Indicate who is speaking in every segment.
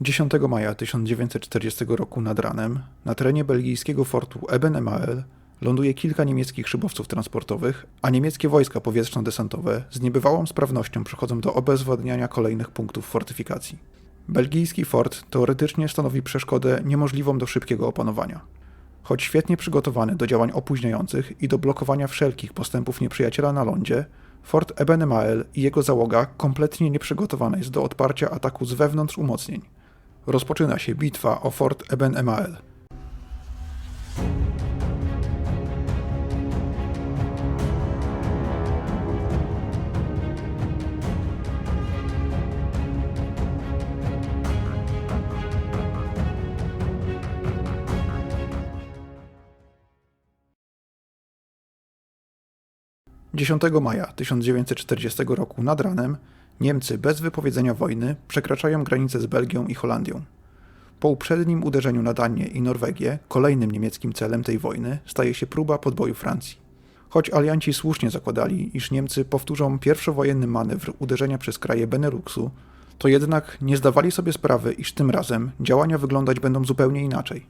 Speaker 1: 10 maja 1940 roku nad ranem na terenie belgijskiego fortu Eben-Emael ląduje kilka niemieckich szybowców transportowych, a niemieckie wojska powietrzno-desantowe z niebywałą sprawnością przechodzą do obezwładniania kolejnych punktów fortyfikacji. Belgijski fort teoretycznie stanowi przeszkodę niemożliwą do szybkiego opanowania. Choć świetnie przygotowany do działań opóźniających i do blokowania wszelkich postępów nieprzyjaciela na lądzie, fort Eben-Emael i jego załoga kompletnie nieprzygotowana jest do odparcia ataku z wewnątrz umocnień. Rozpoczyna się bitwa o fort Eben-Emael. Dziesiątego maja 1940 roku nad ranem Niemcy bez wypowiedzenia wojny przekraczają granicę z Belgią i Holandią. Po uprzednim uderzeniu na Danię i Norwegię, kolejnym niemieckim celem tej wojny staje się próba podboju Francji. Choć alianci słusznie zakładali, iż Niemcy powtórzą pierwszowojenny manewr uderzenia przez kraje Beneluxu, to jednak nie zdawali sobie sprawy, iż tym razem działania wyglądać będą zupełnie inaczej.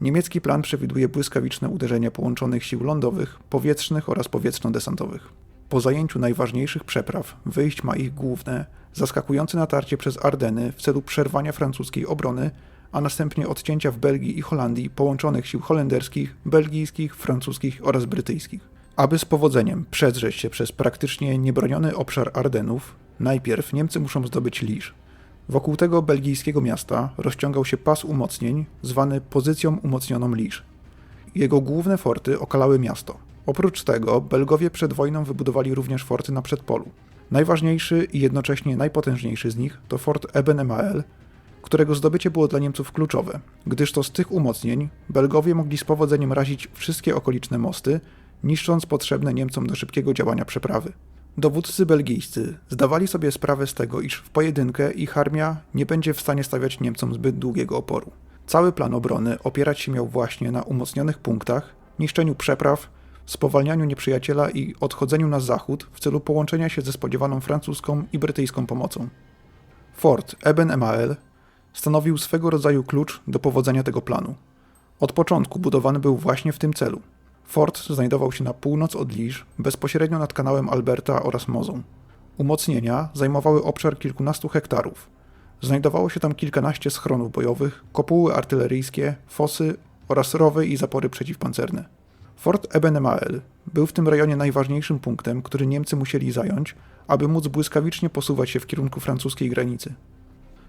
Speaker 1: Niemiecki plan przewiduje błyskawiczne uderzenie połączonych sił lądowych, powietrznych oraz powietrzno-desantowych. Po zajęciu najważniejszych przepraw, wyjść ma ich główne, zaskakujące natarcie przez Ardeny w celu przerwania francuskiej obrony, a następnie odcięcia w Belgii i Holandii połączonych sił holenderskich, belgijskich, francuskich oraz brytyjskich. Aby z powodzeniem przedrzeć się przez praktycznie niebroniony obszar Ardenów, najpierw Niemcy muszą zdobyć Liż. Wokół tego belgijskiego miasta rozciągał się pas umocnień, zwany pozycją umocnioną Liż. Jego główne forty okalały miasto. Oprócz tego Belgowie przed wojną wybudowali również forty na przedpolu. Najważniejszy i jednocześnie najpotężniejszy z nich to fort Eben-Emael, którego zdobycie było dla Niemców kluczowe, gdyż to z tych umocnień Belgowie mogli z powodzeniem razić wszystkie okoliczne mosty, niszcząc potrzebne Niemcom do szybkiego działania przeprawy. Dowódcy belgijscy zdawali sobie sprawę z tego, iż w pojedynkę ich armia nie będzie w stanie stawiać Niemcom zbyt długiego oporu. Cały plan obrony opierać się miał właśnie na umocnionych punktach, niszczeniu przepraw, spowalnianiu nieprzyjaciela i odchodzeniu na zachód w celu połączenia się ze spodziewaną francuską i brytyjską pomocą. Fort Eben-Emael stanowił swego rodzaju klucz do powodzenia tego planu. Od początku budowany był właśnie w tym celu. Fort znajdował się na północ od Liż, bezpośrednio nad kanałem Alberta oraz Mozą. Umocnienia zajmowały obszar kilkunastu hektarów. Znajdowało się tam kilkanaście schronów bojowych, kopuły artyleryjskie, fosy oraz rowy i zapory przeciwpancerne. Fort Eben-Emael był w tym rejonie najważniejszym punktem, który Niemcy musieli zająć, aby móc błyskawicznie posuwać się w kierunku francuskiej granicy.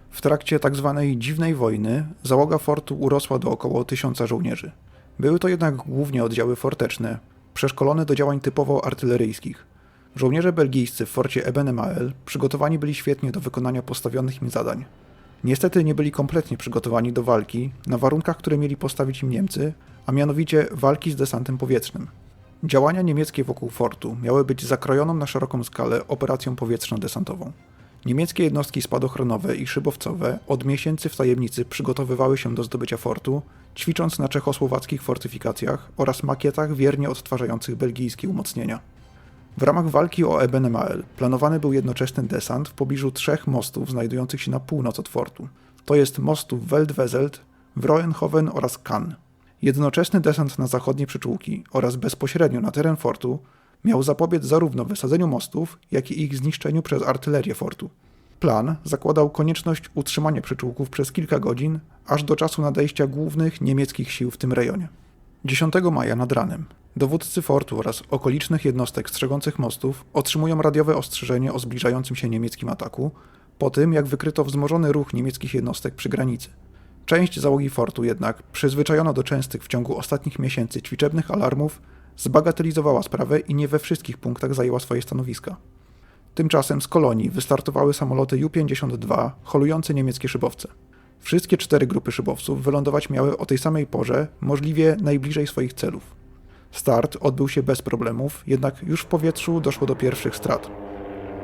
Speaker 1: W trakcie tzw. Tak dziwnej wojny załoga fortu urosła do około tysiąca żołnierzy. Były to jednak głównie oddziały forteczne, przeszkolone do działań typowo artyleryjskich. Żołnierze belgijscy w forcie Eben-Emael przygotowani byli świetnie do wykonania postawionych im zadań. Niestety nie byli kompletnie przygotowani do walki na warunkach, które mieli postawić im Niemcy, a mianowicie walki z desantem powietrznym. Działania niemieckie wokół fortu miały być zakrojoną na szeroką skalę operacją powietrzno-desantową. Niemieckie jednostki spadochronowe i szybowcowe od miesięcy w tajemnicy przygotowywały się do zdobycia fortu, ćwicząc na czechosłowackich fortyfikacjach oraz makietach wiernie odtwarzających belgijskie umocnienia. W ramach walki o Eben-Emael planowany był jednoczesny desant w pobliżu trzech mostów znajdujących się na północ od fortu. To jest mostów Weldwezelt, Wroenhoven oraz Cannes. Jednoczesny desant na zachodnie przyczółki oraz bezpośrednio na teren fortu miał zapobiec zarówno wysadzeniu mostów, jak i ich zniszczeniu przez artylerię fortu. Plan zakładał konieczność utrzymania przyczółków przez kilka godzin, aż do czasu nadejścia głównych niemieckich sił w tym rejonie. 10 maja nad ranem dowódcy fortu oraz okolicznych jednostek strzegących mostów otrzymują radiowe ostrzeżenie o zbliżającym się niemieckim ataku, po tym jak wykryto wzmożony ruch niemieckich jednostek przy granicy. Część załogi fortu jednak, przyzwyczajona do częstych w ciągu ostatnich miesięcy ćwiczebnych alarmów, zbagatelizowała sprawę i nie we wszystkich punktach zajęła swoje stanowiska. Tymczasem z kolonii wystartowały samoloty Ju-52 holujące niemieckie szybowce. Wszystkie cztery grupy szybowców wylądować miały o tej samej porze, możliwie najbliżej swoich celów. Start odbył się bez problemów, jednak już w powietrzu doszło do pierwszych strat.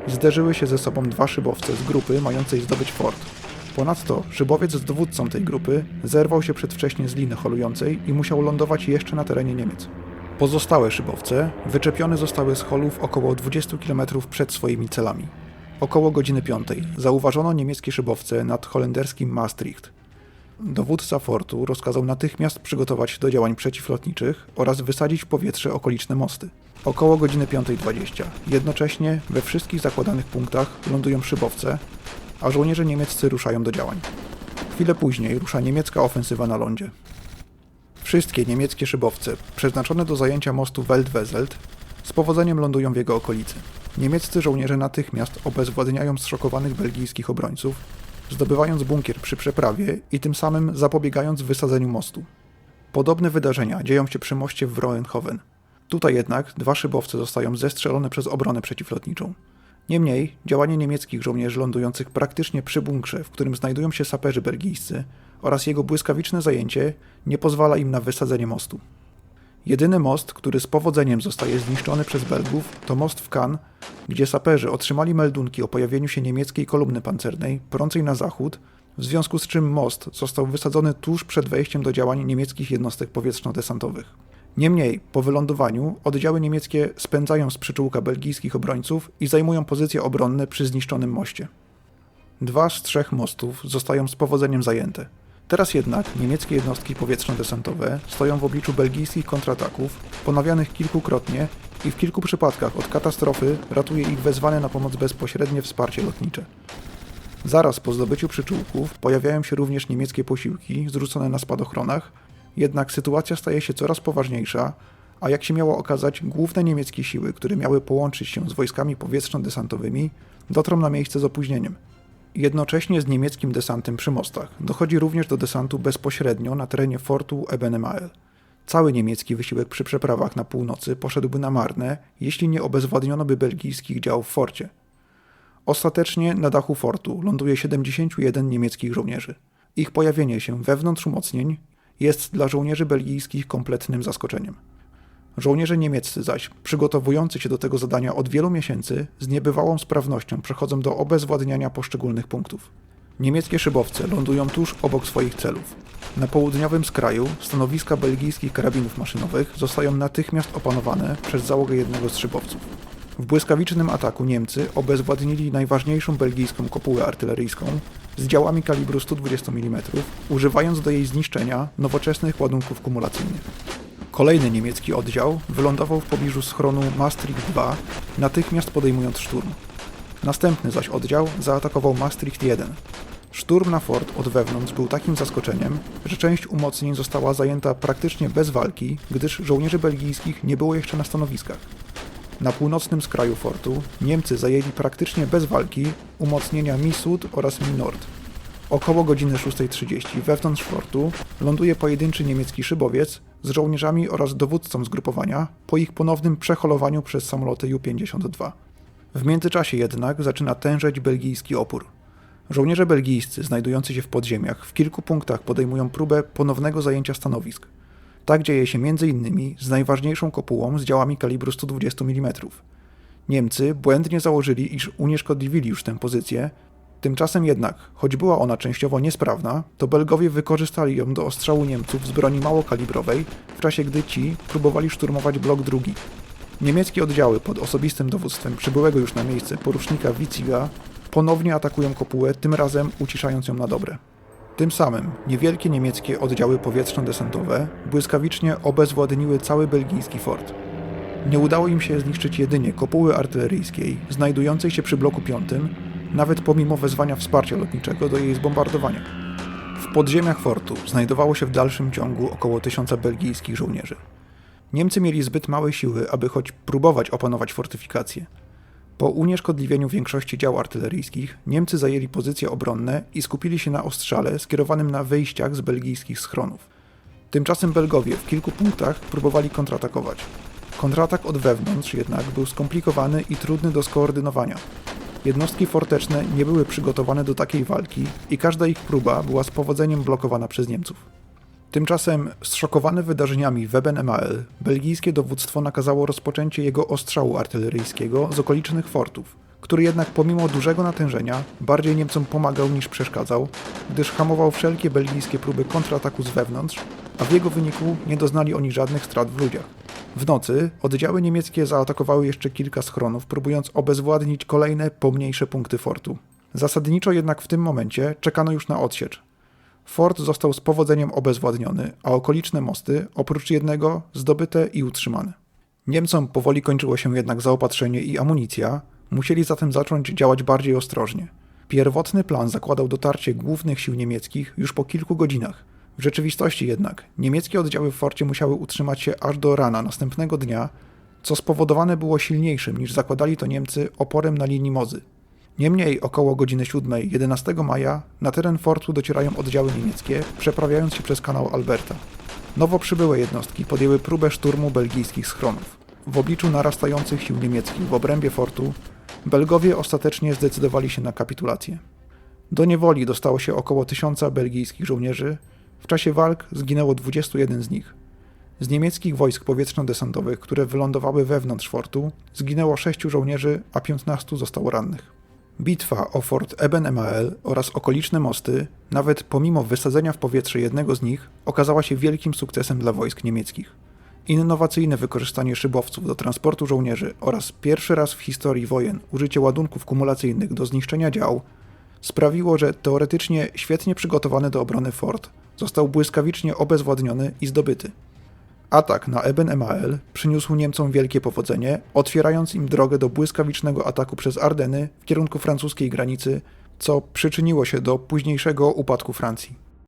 Speaker 1: Zderzyły się ze sobą dwa szybowce z grupy mającej zdobyć fort. Ponadto szybowiec z dowódcą tej grupy zerwał się przedwcześnie z liny holującej i musiał lądować jeszcze na terenie Niemiec. Pozostałe szybowce wyczepione zostały z holów około 20 km przed swoimi celami. Około godziny 5 zauważono niemieckie szybowce nad holenderskim Maastricht. Dowódca fortu rozkazał natychmiast przygotować do działań przeciwlotniczych oraz wysadzić w powietrze okoliczne mosty. Około godziny 5.20 jednocześnie we wszystkich zakładanych punktach lądują szybowce, a żołnierze niemieccy ruszają do działań. Chwilę później rusza niemiecka ofensywa na lądzie. Wszystkie niemieckie szybowce przeznaczone do zajęcia mostu Weltwezelt z powodzeniem lądują w jego okolicy. Niemieccy żołnierze natychmiast obezwładniają zszokowanych belgijskich obrońców, zdobywając bunkier przy przeprawie i tym samym zapobiegając wysadzeniu mostu. Podobne wydarzenia dzieją się przy moście w Vroenhoven. Tutaj jednak dwa szybowce zostają zestrzelone przez obronę przeciwlotniczą. Niemniej działanie niemieckich żołnierzy lądujących praktycznie przy bunkrze, w którym znajdują się saperzy belgijscy oraz jego błyskawiczne zajęcie nie pozwala im na wysadzenie mostu. Jedyny most, który z powodzeniem zostaje zniszczony przez Belgów, to most w Cannes, gdzie saperzy otrzymali meldunki o pojawieniu się niemieckiej kolumny pancernej prącej na zachód, w związku z czym most został wysadzony tuż przed wejściem do działań niemieckich jednostek powietrzno-desantowych. Niemniej, po wylądowaniu, oddziały niemieckie spędzają z przyczółka belgijskich obrońców i zajmują pozycje obronne przy zniszczonym moście. Dwa z trzech mostów zostają z powodzeniem zajęte. Teraz jednak niemieckie jednostki powietrzno-desantowe stoją w obliczu belgijskich kontrataków, ponawianych kilkukrotnie i w kilku przypadkach od katastrofy ratuje ich wezwane na pomoc bezpośrednie wsparcie lotnicze. Zaraz po zdobyciu przyczółków pojawiają się również niemieckie posiłki zrzucone na spadochronach, jednak sytuacja staje się coraz poważniejsza, a jak się miało okazać, główne niemieckie siły, które miały połączyć się z wojskami powietrzno-desantowymi, dotrą na miejsce z opóźnieniem. Jednocześnie z niemieckim desantem przy mostach dochodzi również do desantu bezpośrednio na terenie fortu Ebenemael. Cały niemiecki wysiłek przy przeprawach na północy poszedłby na marne, jeśli nie obezwładniono by belgijskich działów w forcie. Ostatecznie na dachu fortu ląduje 71 niemieckich żołnierzy. Ich pojawienie się wewnątrz umocnień jest dla żołnierzy belgijskich kompletnym zaskoczeniem. Żołnierze niemieccy zaś, przygotowujący się do tego zadania od wielu miesięcy, z niebywałą sprawnością przechodzą do obezwładniania poszczególnych punktów. Niemieckie szybowce lądują tuż obok swoich celów. Na południowym skraju stanowiska belgijskich karabinów maszynowych zostają natychmiast opanowane przez załogę jednego z szybowców. W błyskawicznym ataku Niemcy obezwładnili najważniejszą belgijską kopułę artyleryjską z działami kalibru 120 mm, używając do jej zniszczenia nowoczesnych ładunków kumulacyjnych. Kolejny niemiecki oddział wylądował w pobliżu schronu Maastricht II, natychmiast podejmując szturm. Następny zaś oddział zaatakował Maastricht I. Szturm na fort od wewnątrz był takim zaskoczeniem, że część umocnień została zajęta praktycznie bez walki, gdyż żołnierzy belgijskich nie było jeszcze na stanowiskach. Na północnym skraju fortu Niemcy zajęli praktycznie bez walki umocnienia Mi-Sud oraz Mi-Nord. Około godziny 6.30 wewnątrz fortu ląduje pojedynczy niemiecki szybowiec z żołnierzami oraz dowódcą zgrupowania po ich ponownym przeholowaniu przez samoloty Ju-52. W międzyczasie jednak zaczyna tężeć belgijski opór. Żołnierze belgijscy znajdujący się w podziemiach w kilku punktach podejmują próbę ponownego zajęcia stanowisk. Tak dzieje się m.in. z najważniejszą kopułą z działami kalibru 120 mm. Niemcy błędnie założyli, iż unieszkodliwili już tę pozycję, tymczasem jednak, choć była ona częściowo niesprawna, to Belgowie wykorzystali ją do ostrzału Niemców z broni małokalibrowej, w czasie gdy ci próbowali szturmować blok drugi. Niemieckie oddziały pod osobistym dowództwem przybyłego już na miejsce porucznika Witziga ponownie atakują kopułę, tym razem uciszając ją na dobre. Tym samym niewielkie niemieckie oddziały powietrzno-desantowe błyskawicznie obezwładniły cały belgijski fort. Nie udało im się zniszczyć jedynie kopuły artyleryjskiej znajdującej się przy bloku 5, nawet pomimo wezwania wsparcia lotniczego do jej zbombardowania. W podziemiach fortu znajdowało się w dalszym ciągu około tysiąca belgijskich żołnierzy. Niemcy mieli zbyt małe siły, aby choć próbować opanować fortyfikacje. Po unieszkodliwieniu większości dział artyleryjskich, Niemcy zajęli pozycje obronne i skupili się na ostrzale skierowanym na wyjściach z belgijskich schronów. Tymczasem Belgowie w kilku punktach próbowali kontratakować. Kontratak od wewnątrz jednak był skomplikowany i trudny do skoordynowania. Jednostki forteczne nie były przygotowane do takiej walki i każda ich próba była z powodzeniem blokowana przez Niemców. Tymczasem, zszokowane wydarzeniami w Eben-Emael, belgijskie dowództwo nakazało rozpoczęcie jego ostrzału artyleryjskiego z okolicznych fortów, który jednak pomimo dużego natężenia bardziej Niemcom pomagał niż przeszkadzał, gdyż hamował wszelkie belgijskie próby kontrataku z wewnątrz, a w jego wyniku nie doznali oni żadnych strat w ludziach. W nocy oddziały niemieckie zaatakowały jeszcze kilka schronów, próbując obezwładnić kolejne pomniejsze punkty fortu. Zasadniczo jednak w tym momencie czekano już na odsiecz. Fort został z powodzeniem obezwładniony, a okoliczne mosty, oprócz jednego, zdobyte i utrzymane. Niemcom powoli kończyło się jednak zaopatrzenie i amunicja, musieli zatem zacząć działać bardziej ostrożnie. Pierwotny plan zakładał dotarcie głównych sił niemieckich już po kilku godzinach. W rzeczywistości jednak niemieckie oddziały w forcie musiały utrzymać się aż do rana następnego dnia, co spowodowane było silniejszym niż zakładali to Niemcy oporem na linii Mozy. Niemniej około godziny 7 11 maja na teren fortu docierają oddziały niemieckie, przeprawiając się przez kanał Alberta. Nowo przybyłe jednostki podjęły próbę szturmu belgijskich schronów. W obliczu narastających sił niemieckich w obrębie fortu, Belgowie ostatecznie zdecydowali się na kapitulację. Do niewoli dostało się około tysiąca belgijskich żołnierzy, w czasie walk zginęło 21 z nich. Z niemieckich wojsk powietrzno-desantowych, które wylądowały wewnątrz fortu, zginęło 6 żołnierzy, a 15 zostało rannych. Bitwa o fort Eben Emael oraz okoliczne mosty, nawet pomimo wysadzenia w powietrze jednego z nich, okazała się wielkim sukcesem dla wojsk niemieckich. Innowacyjne wykorzystanie szybowców do transportu żołnierzy oraz pierwszy raz w historii wojen użycie ładunków kumulacyjnych do zniszczenia dział sprawiło, że teoretycznie świetnie przygotowany do obrony fort został błyskawicznie obezwładniony i zdobyty. Atak na Eben Emael przyniósł Niemcom wielkie powodzenie, otwierając im drogę do błyskawicznego ataku przez Ardeny w kierunku francuskiej granicy, co przyczyniło się do późniejszego upadku Francji.